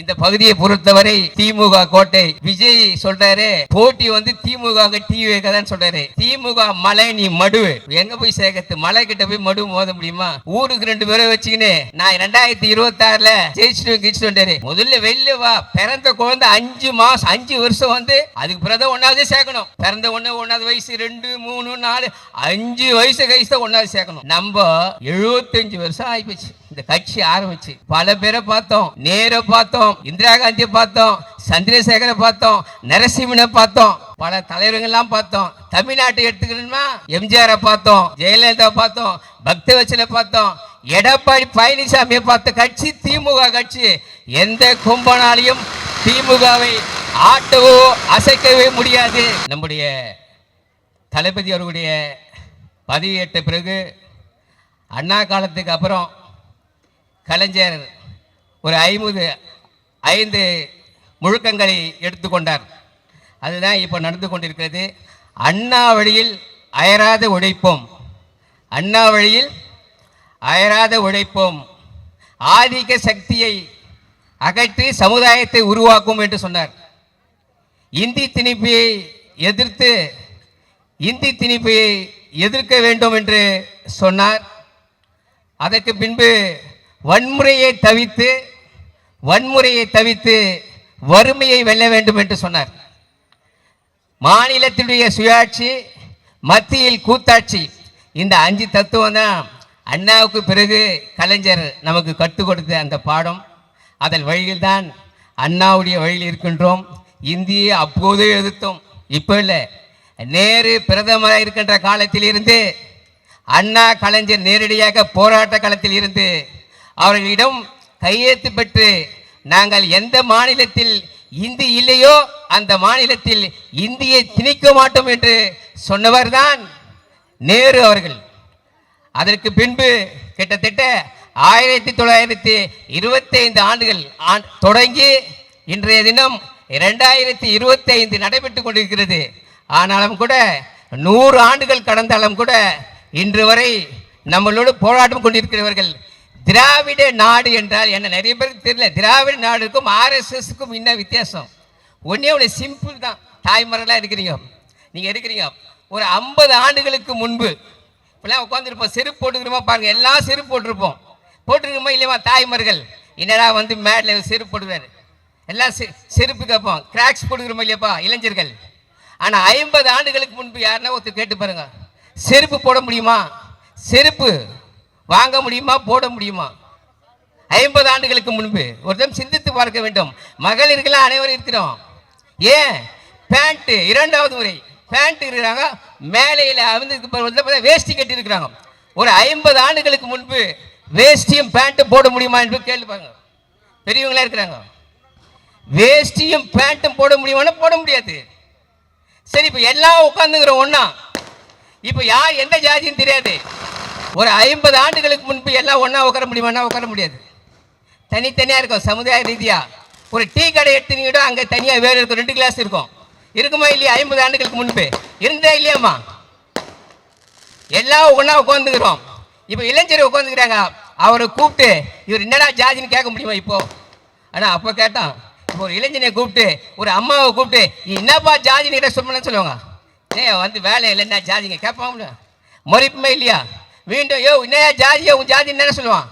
இந்த பகுதியை பொறுத்தவரை திமுக கோட்டை. விஜய் சொல்றாரு போட்டி வந்து திமுக டீ தான் சொல்றாரு. திமுக மலை நீ மடு. எங்க போய் சேர்க்கறது மலை கிட்ட போய் மடு மோத முடியுமா? ஊருக்கு ரெண்டு பேரை வச்சுக்கின்னு நான் ரெண்டாயிரத்தி இருபத்தி ஆறுல ஜெயிச்சுட்டு கிழிச்சுட்டு முதல்ல வெளில வா பிறந்த குழந்தை அஞ்சு மாசம் அஞ்சு வருஷம் வந்து அதுக்கு பிறந்த ஒன்னாவது சேர்க்கணும். பிறந்த ஒண்ணு ஒன்னாவது வயசு ரெண்டு மூணு நாலு அஞ்சு வயசு வயசு ஒன்னாவது சேர்க்கணும். நம்ம எழுபத்தஞ்சு வருஷம் ஆயிப்போச்சு. இந்த கட்சி ஆரம்பிச்சு பல பேரை பார்த்தோம். நேர பார்த்தோம் இந்திரா காந்தியை பார்த்தோம் சந்திரசேகரை பார்த்தோம் நரசிம்மனை பார்த்தோம். பல தலைவர்கள்லாம் பார்த்தோம். தமிழ்நாட்டை எடுத்துக்கணுமா? எம்ஜிஆரை பார்த்தோம் ஜெயலலிதா பார்த்தோம் பக்தவச்சலை பார்த்தோம். எடப்பாடி பழனிசாமியை பார்த்த கட்சி திமுக கட்சி. எந்த கும்பனாலையும் திமுகவை ஆட்டவோ அசைக்கவே முடியாது. நம்முடைய தளபதி அவர்களுடைய பதவியேற்ற பிறகு அண்ணா காலத்துக்கு அப்புறம் கலைஞர் ஒரு ஐம்பது ஐந்து முழுக்கங்களை எடுத்துக்கொண்டார் அதுதான் இப்போ நடந்து கொண்டிருக்கிறது. அண்ணா வழியில் அயராத உழைப்போம். அண்ணா வழியில் அயராத உழைப்போம். ஆதிக்க சக்தியை அகற்றி சமுதாயத்தை உருவாக்கும் என்று சொன்னார். இந்தி திணிப்பை எதிர்த்து இந்தி திணிப்பை எதிர்க்க வேண்டும் என்று சொன்னார். அதற்கு பின்பு வன்முறையை தவித்து வன்முறையை தவித்து வறுமையை வெல்ல வேண்டும் என்று சொன்னார். மாநிலத்தினுடைய சுயாட்சி மத்தியில் கூத்தாட்சி. இந்த அஞ்சு தத்துவம் தான் அண்ணாவுக்கு பிறகு கலைஞர் நமக்கு கற்றுக் கொடுத்த அந்த பாடம். அதன் வழியில் தான் அண்ணாவுடைய வழியில் இருக்கின்றோம். இந்தியை அப்போதே எதிர்த்தோம். இப்போ இல்லை. நேரு பிரதமராக இருக்கின்ற காலத்திலிருந்து அண்ணா கலைஞர் நேரடியாக போராட்ட களத்தில் இருந்து அவர்களிடம் கையெழுத்து பெற்று நாங்கள் எந்த மாநிலத்தில் இந்தி இல்லையோ அந்த மாநிலத்தில் இந்தியை திணிக்க மாட்டோம் என்று சொன்னவர்தான் நேரு அவர்கள். அதற்கு பின்பு கிட்டத்தட்ட ஆயிரத்தி தொள்ளாயிரத்தி இருபத்தி ஐந்து ஆண்டுகள் தொடங்கி இன்றைய தினம் இரண்டாயிரத்தி இருபத்தி ஐந்து கொண்டிருக்கிறது. ஆனாலும் கூட நூறு ஆண்டுகள் கடந்தாலும் கூட இன்று வரை நம்மளோடு போராட்டம் கொண்டிருக்கிறவர்கள் திராவிட நாடு என்றால் என்ன? நிறைய பேருக்கு தெரியல. திராவிட நாடுக்கும் ஆர்எஸ்எஸ்க்கும் என்ன வித்தியாசம்? ஒன்றே ஒன்று சிம்பிள் தான். தாய்மரெல்லாம் இருக்கிறீங்க. நீங்கள் இருக்கிறீங்க. ஒரு ஐம்பது ஆண்டுகளுக்கு முன்பு இப்பெல்லாம் உட்காந்துருப்போம் செருப்பு போட்டுக்கிறோமா பாருங்கள் எல்லாம் செருப்பு போட்டிருப்போம். போட்டிருக்கோமா இல்லையா தாய்மார்கள். என்னடா வந்து மேடில் செருப்பு போடுவார்? எல்லாம் செ செருப்பு கேட்போம். கிராக்ஸ் போட்டுக்கிறோமா இல்லையாப்பா? இளைஞர்கள். ஆனால் ஐம்பது ஆண்டுகளுக்கு முன்பு யாருன்னா ஒருத்தர் கேட்டு பாருங்க. செருப்பு போட முடியுமா? செருப்பு. வாங்க முடியுமா போட முடியுமா? ஐம்பது ஆண்டுகளுக்கு முன்பு ஒருத்தம் சிந்தித்து பார்க்க வேண்டும். மகளிர்களாக அனைவரும் இருக்கிறோம். ஏன்? பேண்ட்டு இரண்டாவது முறை. பேண்ட் இருக்கிறாங்க மேலையில் வந்து வேஷ்டி கட்டி இருக்கிறாங்க ஒரு ஐம்பது ஆண்டுகளுக்கு முன்பு வேஷ்டியும் பேண்ட்டும் போட முடியுமா என்று கேள்விப்பாங்க பெரியவங்களா இருக்கிறாங்க. வேஷ்டியும் பேண்ட்டும் போட முடியுமானா போட முடியாது. சரி இப்போ எல்லாம் உட்காந்துக்கிறோம் ஒன்றா இப்போ யார் எந்த ஜாதின்னு தெரியாது. ஒரு ஐம்பது ஆண்டுகளுக்கு முன்பு எல்லாம் ஒன்றா உட்கார முடியுமானா உட்கார முடியாது. தனித்தனியாக இருக்கும் சமுதாய ரீதியாக ஒரு டீ கடை எடுத்தீங்கன்னா அங்கே தனியாக வேறு இருக்கும் ரெண்டு கிளாஸ் இருக்கும். இருக்குமா இல்லையா? ஐம்பது ஆண்டுகளுக்கு முன்பு. இருந்தா இல்லையாம்மா? எல்லாம் ஒன்றா உட்காந்துக்கிறோம் இப்போ இளைஞர் உட்காந்துக்கிறாங்க அவரை கூப்பிட்டு இவர் என்னடா ஜாதின்னு கேட்க முடியுமா இப்போ? ஆனால் அப்போ கேட்டான். இப்போ ஒரு இளைஞனை கூப்பிட்டு ஒரு அம்மாவை கூப்பிட்டு என்னப்பா ஜாதின்னு கிட்ட சொல்லணும்னு சொல்லுவாங்க. ஏன் வந்து வேலை இல்லைன்னா ஜாதிங்க கேட்பாங்க முறைப்புமே இல்லையா? மீண்டும் யோ என்னையா ஜாதியா உன் ஜாதி என்ன சொல்லுவான்?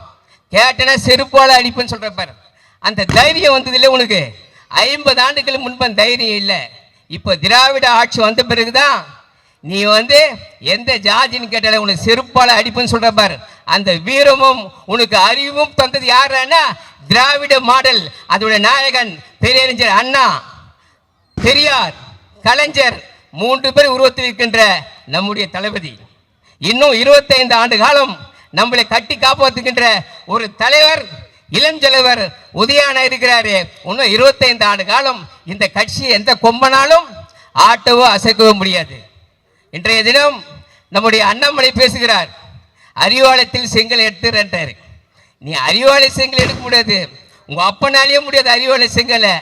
கேட்டனா செருப்பால் அடிப்புன்னு சொல்ற பாரு. அந்த தைரியம் வந்தது இல்லை உனக்கு. ஐம்பது ஆண்டுகளுக்கு முன்பு தைரியம் இல்லை. இப்போ திராவிட ஆட்சி வந்த பிறகுதான் நீ வந்து எந்த ஜாதின்னு கேட்டால உனக்கு செருப்பால அடிப்புன்னு சொல்ற பாரு. அந்த வீரமும் உனக்கு அறிவும் தந்தது யாருன்னா திராவிட மாடல் அதோட நாயகன் பெரியறிஞர் அண்ணா பெரியார் கலைஞர் மூன்று பேர் உருவத்தில் இருக்கின்ற நம்முடைய தளபதி. இன்னும் இருபத்தைந்து ஆண்டு காலம் நம்மளை கட்டி காப்பாற்றுகின்ற ஒரு தலைவர் இளஞ்சலைவர் உதயான இருக்கிறாரு. இன்னும் இருபத்தைந்து ஆண்டு காலம் இந்த கட்சி எந்த கொம்பனாலும் ஆட்டவோ அசைக்கவோ முடியாது. இன்றைய தினம் நம்முடைய அண்ணாமலை பேசுகிறார் அறிவாலயத்தில் செங்கல் எடுத்துறன்றார் நீ அறிவாலய செங்கல் எடுக்க முடியாது. உங்கள் அப்பனாலேயே முடியாது அறிவாலய செங்கலை.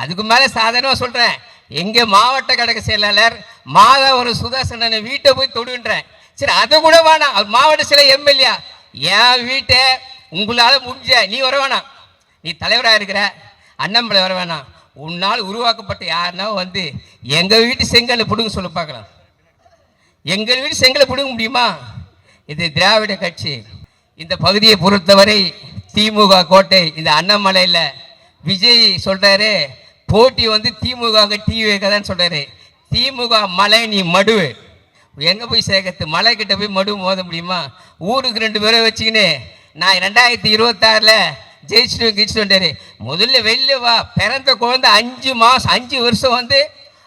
அதுக்கு மேலே சாதாரணமாக சொல்கிறேன் எங்கள் மாவட்ட கழக செயலாளர் மாதா ஒரு சுதாசனனை வீட்டை போய் தொடுகின்றேன் சரி அதை கூட வேணாம். மாவட்ட சில எம்எல்ஏ. என் வீட்டை உங்களால் முடிஞ்ச நீ வர வேணாம். நீ தலைவராக இருக்கிற அண்ணாமலை வர வேணாம். உன்னால் உருவாக்கப்பட்ட யாருன்னா வந்து எங்கள் வீட்டு செங்கலை பிடுங்க சொல்ல பார்க்கலாம். எங்கள் வீட்டு செங்கலை பிடுங்க முடியுமா? இது திராவிட கட்சி. இந்த பகுதியை பொறுத்தவரை திமுக கோட்டை இந்த அண்ணாமலையில் விஜய் சொல்கிறாரு போட்டி வந்து திமுக டிவிக தான் சொல்கிறாரு திமுக மலை நீ மடு எங்கே போய் சேர்க்கறது மலை கிட்ட போய் மடு மோத முடியுமா? ஊருக்கு ரெண்டு பேரை வச்சுக்கின்னு நான் ரெண்டாயிரத்தி இருபத்தாறில் ஜெயிச்சுட்டு கிழிச்சிட்டு வந்தாரு முதல்ல வெளில வா பிறந்த குழந்தை அஞ்சு மாதம் அஞ்சு வருஷம் வந்து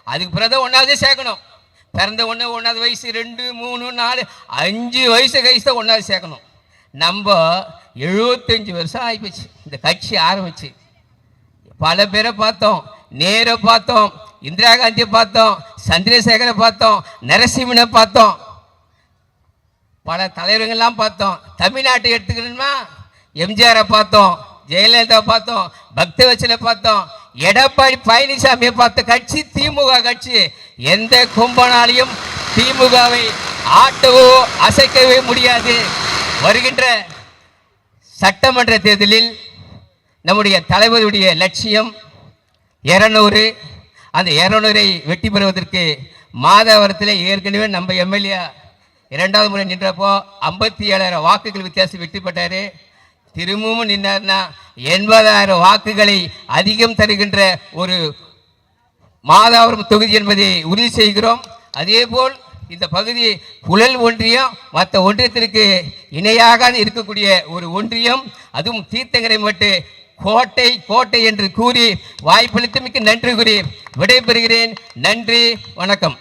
அதுக்கு பிறகு தான் ஒன்றாவது சேர்க்கணும். பிறந்த ஒன்று ஒன்றாவது வயசு ரெண்டு மூணு நாலு அஞ்சு வயசு கழிச்சு தான் ஒன்றாவது சேர்க்கணும். நம்ம எழுபத்தஞ்சு வருஷம் ஆகிப்போச்சு இந்த கட்சி ஆரம்பிச்சு. பல பேரை பார்த்தோம் நேரை பார்த்தோம் இந்திரா காந்தியை பார்த்தோம் சந்திரசேகரை பார்த்தோம் நரசிம்மனை பார்த்தோம். பல தலைவர்கள்லாம் பார்த்தோம். தமிழ்நாட்டை எடுத்துக்கணுமா? எம்ஜிஆரை பார்த்தோம் ஜெயலலிதா பார்த்தோம் பக்தவச்சலை பார்த்தோம். எடப்பாடி பழனிசாமியை பார்த்த கட்சி திமுக கட்சி. எந்த கும்பனாலையும் திமுகவை ஆட்டவோ அசைக்கவே முடியாது. வருகின்ற சட்டமன்ற தேர்தலில் நம்முடைய தலைவருடைய லட்சியம் இரநூறு அந்த இரநூறை வெற்றி பெறுவதற்கு மாதவரத்தில் ஏற்கனவே நம்ம எம்எல்ஏ இரண்டாவது முறை நின்றப்போ ஐம்பத்தி ஏழாயிரம் வாக்குகள் வித்தியாசம் வெற்றி பெற்றார். திரும்பவும் நின்னார்னா எண்பதாயிரம் வாக்குகளை அதிகம் தருகின்ற ஒரு மாதாவரம் தொகுதி என்பதை உறுதி செய்கிறோம். அதேபோல் இந்த பகுதி புழல் ஒன்றியம் மற்ற ஒன்றியத்திற்கு இணையாக இருக்கக்கூடிய ஒரு ஒன்றியம் அதுவும் தீர்த்தங்கரை மட்டு கோட்டை கோட்டை என்று கூறி வாய்ப்பளித்தமைக்கு நன்றி கூறி விடைபெறுகிறேன். நன்றி வணக்கம்.